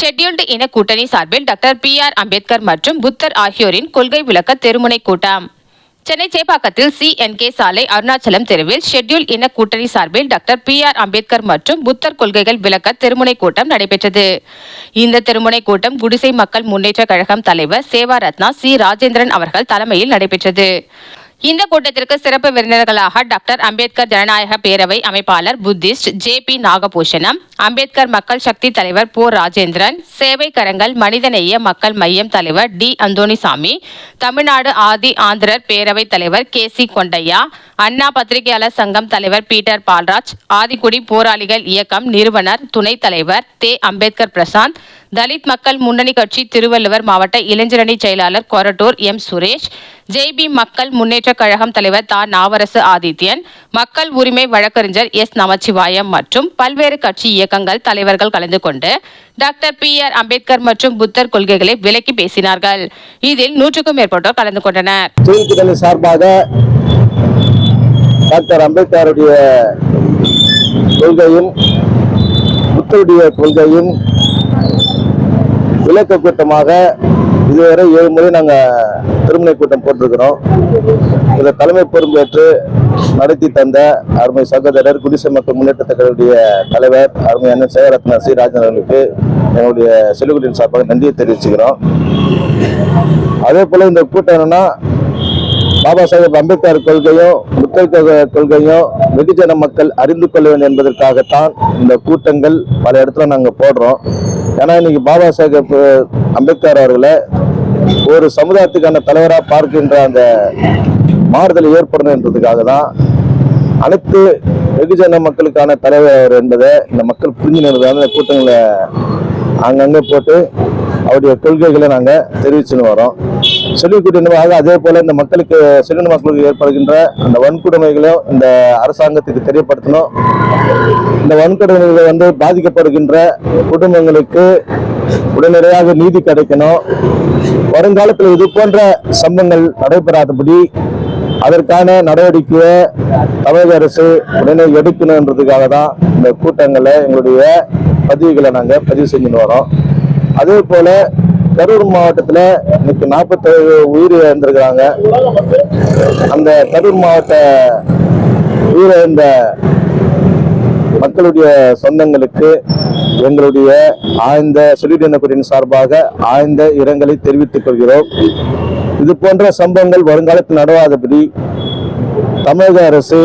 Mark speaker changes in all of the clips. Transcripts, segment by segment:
Speaker 1: Scheduled இன கூட்டணி சார்பில் டாக்டர் பி ஆர் அம்பேத்கர் மற்றும் புத்தர் ஆகியோரின் கொள்கை விளக்க தெருமுனை கூட்டம். சென்னை சேப்பாக்கத்தில் சிஎன்கே சாலை அருணாச்சலம் தெருவில் ஷெட்யூல் இன கூட்டணி சார்பில் டாக்டர் பி ஆர் அம்பேத்கர் மற்றும் புத்தர் கொள்கைகள் விளக்க தெருமுனை கூட்டம் நடைபெற்றது. இந்த திருமுனை கூட்டம் குடிசை மக்கள் முன்னேற்ற கழகம் தலைவர் சேவா ரத்னா சி. ராஜேந்திரன் அவர்கள் தலைமையில் நடைபெற்றது. இந்த கூட்டத்திற்கு சிறப்பு விருந்தினர்களாக டாக்டர் அம்பேத்கர் ஜனநாயக பேரவை அமைப்பாளர் Buddhist J B Nagabhushanam Ambedkar மக்கள் சக்தி தலைவர் போ ராஜேந்திரன் சேவை கரங்கள் மனிதநேய மக்கள் மையம் தலைவர் டி அந்தோணிசாமி தமிழ்நாடு ஆதி ஆந்திரர் பேரவை தலைவர் கே சி கொண்டையா அண்ணா பத்திரிகையாளர் சங்கம் தலைவர் பீட்டர் பால்ராஜ் ஆதிக்குடி போராளிகள் இயக்கம் நிறுவனர் துணைத் தலைவர் தே அம்பேத்கர் பிரசாந்த் தலித் மக்கள் முன்னணி கட்சி திருவள்ளுவர் மாவட்ட இளைஞரணி செயலாளர் கொரட்டூர் எம் சுரேஷ் ஜேபி மக்கள் முன்னேற்ற கழகம் தலைவர் தா. நாவரசு ஆதித்யன் மக்கள் உரிமை வழக்கறிஞர் எஸ். நமச்சிவாயம் மற்றும் பல்வேறு கட்சி இயக்கங்கள் தலைவர்கள் கலந்து கொண்டு டாக்டர் பி. ஆர். அம்பேத்கர் மற்றும் புத்தர் கொள்கைகளை விலக்கி பேசினார்கள். இதில் நூற்றுக்கும் மேற்பட்டோர் கலந்து கொண்டனர்.
Speaker 2: சார்பாக டாக்டர் அம்பேத்கருடைய கொள்கையும் புத்தருடைய கொள்கையும் விளக்க கூட்டமாக இதுவரை ஏழு முறை நாங்கள் திருமண கூட்டம் போட்டிருக்கிறோம். இதில் தலைமை பொறுப்பேற்று நடத்தி தந்த அருமை சகோதரர் குடிசை மக்கள் முன்னேற்றத் கழகத்துடைய தலைவர் அருமை அண்ணன் சேகரத்ன சி ராஜன் அவர்களுக்கு எங்களுடைய செல்லுக்குடியின் சார்பாக நன்றியை தெரிவிச்சுக்கிறோம். அதே போல் இந்த கூட்டம் என்னன்னா பாபா சாஹேப் அம்பேத்கர் கொள்கையும் புத்தர் கொள்கையும் வெகுஜன மக்கள் அறிந்து கொள்ள வேண்டும் என்பதற்காகத்தான் இந்த கூட்டங்கள் பல இடத்துல நாங்கள் போடுறோம். ஏன்னா இன்னைக்கு பாபா சாஹேப் அம்பேத்கர் அவர்களை ஒரு சமுதாயத்துக்கான தலைவராக பார்க்கின்ற அந்த மாறுதல் ஏற்படணும் என்றதுக்காக தான் அனைத்து வெகுஜன மக்களுக்கான தலைவர் என்பதை இந்த மக்கள் புரிஞ்சுனதுக்காக இந்த கூட்டங்களை அங்கங்கே போட்டு அவருடைய கொள்கைகளை நாங்கள் தெரிவிச்சுன்னு வரோம். சொல்லிக்கூட்டினதாக அதே போல இந்த மக்களுக்கு சிறுவன் மக்களுக்கு ஏற்படுகின்ற அந்த வன்கொடுமைகளையும் இந்த அரசாங்கத்துக்கு தெரியப்படுத்தணும். இந்த வன்கொடுமைகளை வந்து பாதிக்கப்படுகின்ற குடும்பங்களுக்கு உடனடியாக நீதி கிடைக்கணும். வருங்காலத்தில் இது போன்ற சம்பவங்கள் நடைபெறாதபடி அதற்கான நடவடிக்கையை தமிழக அரசு உடனே எடுக்கணுன்றதுக்காக தான் இந்த கூட்டங்களை எங்களுடைய பதிவுகளை நாங்கள் பதிவு செஞ்சுன்னு வரோம். அதே போல கரூர் மாவட்டத்தில் இன்னைக்கு நாற்பத்தேழு உயிர் இழந்திருக்கிறாங்க. அந்த கரூர் மாவட்ட உயிரிழந்த மக்களுடைய சொந்தங்களுக்கு எங்களுடைய ஆழ்ந்த சுடிடனக்குடியின் சார்பாக ஆழ்ந்த இரங்கலை தெரிவித்துக் கொள்கிறோம். இது போன்ற சம்பவங்கள் வருங்காலத்தில் நடவாதபடி தமிழக அரசு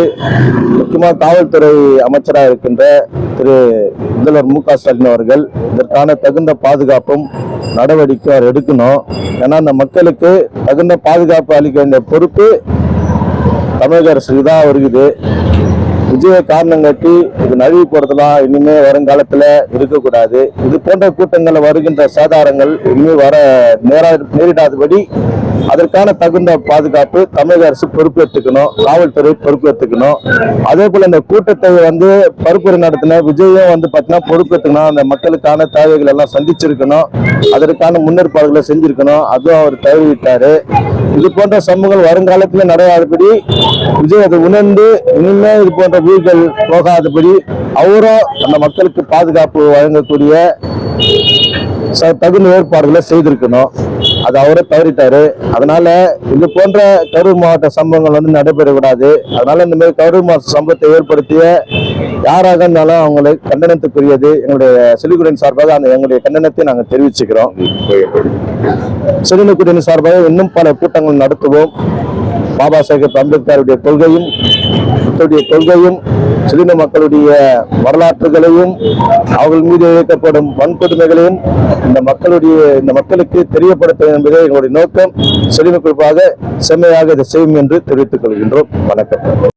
Speaker 2: முக்கியமாக காவல்துறை அமைச்சராக இருக்கின்ற திரு முதல்வர் மு க ஸ்டாலின் அவர்கள் இதற்கான தகுந்த பாதுகாப்பும் நடவடிக்கை அவர் எடுக்கணும். ஏன்னா அந்த மக்களுக்கு தகுந்த பாதுகாப்பு அளிக்க வேண்டிய பொறுப்பு தமிழக அரசுக்கு தான் வருகிறது விஜய காரணம் கட்டி இது நழுவி போறதெல்லாம் இனிமே வருங்காலத்துல இருக்கக்கூடாது. இது போன்ற கூட்டங்களில் வருகின்ற சேதாரங்கள் இனிமே வர நேரா நேரிடாதபடி அதற்கான தகுந்த பாதுகாப்பு தமிழக அரசு பொறுப்பேற்றுக்கணும் காவல்துறை பொறுப்பேற்றுக்கணும் அதே போல இந்த கூட்டத்தை வந்து பருப்புரை நடத்தின விஜயம் வந்து பார்த்தீங்கன்னா பொறுப்பேற்றுக்கணும் அந்த மக்களுக்கான தேவைகள் எல்லாம் சந்திச்சிருக்கணும். அதற்கான முன்னேற்பாடுகளை செஞ்சிருக்கணும். அதுவும் அவர் தவறிவிட்டாரு. இது போன்ற சம்பவங்கள் வருங்காலத்தில் நடவாதபடி விஜய் அதை உணர்ந்து இனிமே இது போன்ற உயிர்கள் போகாதபடி அவரும் அந்த மக்களுக்கு பாதுகாப்பு வழங்கக்கூடிய ச- தகுந்த ஏற்பாடுகளை செய்திருக்கணும். அது அவரே தவறிட்டாரு அதனால இது போன்ற கரூர் மாவட்ட சம்பவங்கள் வந்து நடைபெறக்கூடாது. அதனால இந்த மாதிரி கரூர் மாவட்ட சம்பவத்தை ஏற்படுத்திய யாராக இருந்தாலும் அவங்களை கண்டனத்துக்குரியது. எங்களுடைய சிலிகுடியின் சார்பாக அந்த எங்களுடைய கண்டனத்தை நாங்கள் தெரிவிச்சுக்கிறோம். சிறுநீக்குடியின் சார்பாக இன்னும் பல கூட்டங்கள் நடத்துவோம். பாபா சாஹேப் அம்பேத்கருடைய கொள்கையும் புத்தருடைய கொள்கையும் சிறுன மக்களுடைய வரலாற்றுகளையும் அவர்கள் மீது இழைக்கப்படும் வன்கொடுமைகளையும் இந்த மக்களுடைய இந்த மக்களுக்கு தெரியப்படுத்த என்பதே எங்களுடைய நோக்கம். செழுமை குறிப்பாக செம்மையாக இதை செய்யும் என்று தெரிவித்துக் கொள்கின்றோம். வணக்கம்.